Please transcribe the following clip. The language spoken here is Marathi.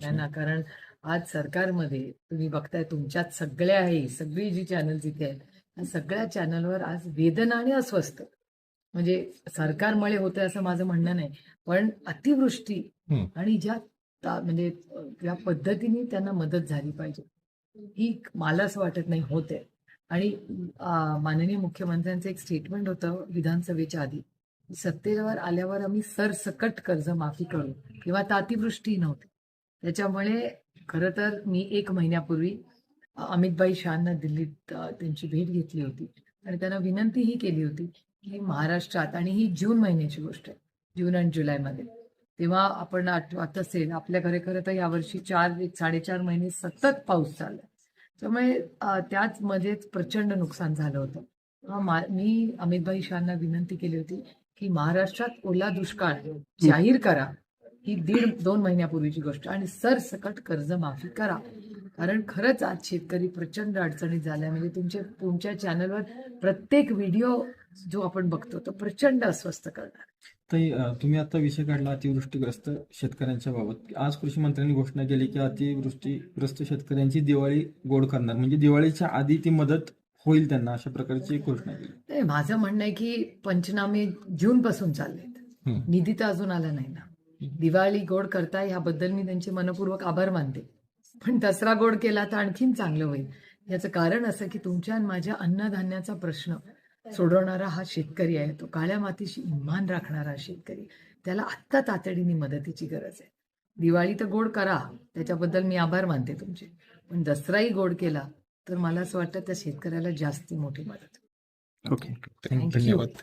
नाही ना कारण आज सरकारमध्ये तुम्ही बघताय तुमच्यात सगळ्या आहे सगळी जी चॅनल्स इथे आहेत या सगळ्या चॅनलवर आज वेदना आणि अस्वस्थ. म्हणजे सरकारमुळे होतंय असं माझं म्हणणं नाही पण अतिवृष्टी. आणि ज्या म्हणजे ज्या पद्धतीने त्यांना मदत झाली पाहिजे. ही मला असं वाटत नाही होते आणि माननीय मुख्यमंत्र्यांचं एक स्टेटमेंट होतं विधानसभेच्या आधी सत्तेवर आल्यावर आम्ही सरसकट कर्ज माफी करू किंवा अतिवृष्टी नव्हती. त्याच्यामुळे खरं तर मी एक महिन्यापूर्वी अमितबाई शहांना दिल्लीत त्यांची भेट घेतली होती. आणि त्यांना विनंतीही केली होती की महाराष्ट्रात आणि ही जून महिन्याची गोष्ट आहे जून आणि जुलैमध्ये तेव्हा आपण आठवत असेल आपल्याकडे खरं तर यावर्षी चार एक साडेचार महिने सतत पाऊस चाललाय. त्यामुळे त्याच मध्येच प्रचंड नुकसान झालं होतं. मी अमितभाई शहांना विनंती केली होती की महाराष्ट्रात ओला दुष्काळ जाहीर करा. ही दीड दोन महिन्यापूर्वीची गोष्ट. आणि सरसकट कर्ज माफी करा. कारण खरंच आज शेतकरी प्रचंड अडचणीत झालाय. म्हणजे तुमचे तुमच्या चॅनलवर प्रत्येक व्हिडिओ जो आपण बघतो तो प्रचंड अस्वस्थ करणार. अ, तुम्ही आता विषय काढला अतिवृष्टीग्रस्त शेतकऱ्यांच्या बाबत. आज कृषी मंत्र्यांनी घोषणा केली की अतिवृष्टीग्रस्त शेतकऱ्यांची दिवाळी गोड करणार. म्हणजे दिवाळीच्या आधी ती मदत होईल त्यांना अशा प्रकारची घोषणा केली. नाही माझं म्हणणं आहे की पंचनामे जून पासून चाललेत. निधी तर अजून आला नाही ना. दिवाळी गोड करताय ह्याबद्दल मी त्यांचे मनपूर्वक आभार मानते. पण दसरा गोड केला तर आणखीन चांगलं होईल. याचं कारण असं की तुमच्या आणि माझ्या अन्नधान्याचा प्रश्न सोडवणारा हा शेतकरी आहे. तो काळ्या मातीशी इमान राखणारा शेतकरी. त्याला आत्ता तातडीने मदतीची गरज आहे. दिवाळी तर गोड करा. त्याच्याबद्दल मी आभार मानते तुमचे. पण दसराही गोड केला तर मला असं वाटतं त्या शेतकऱ्याला जास्ती मोठी मदत. Okay you. धन्यवाद.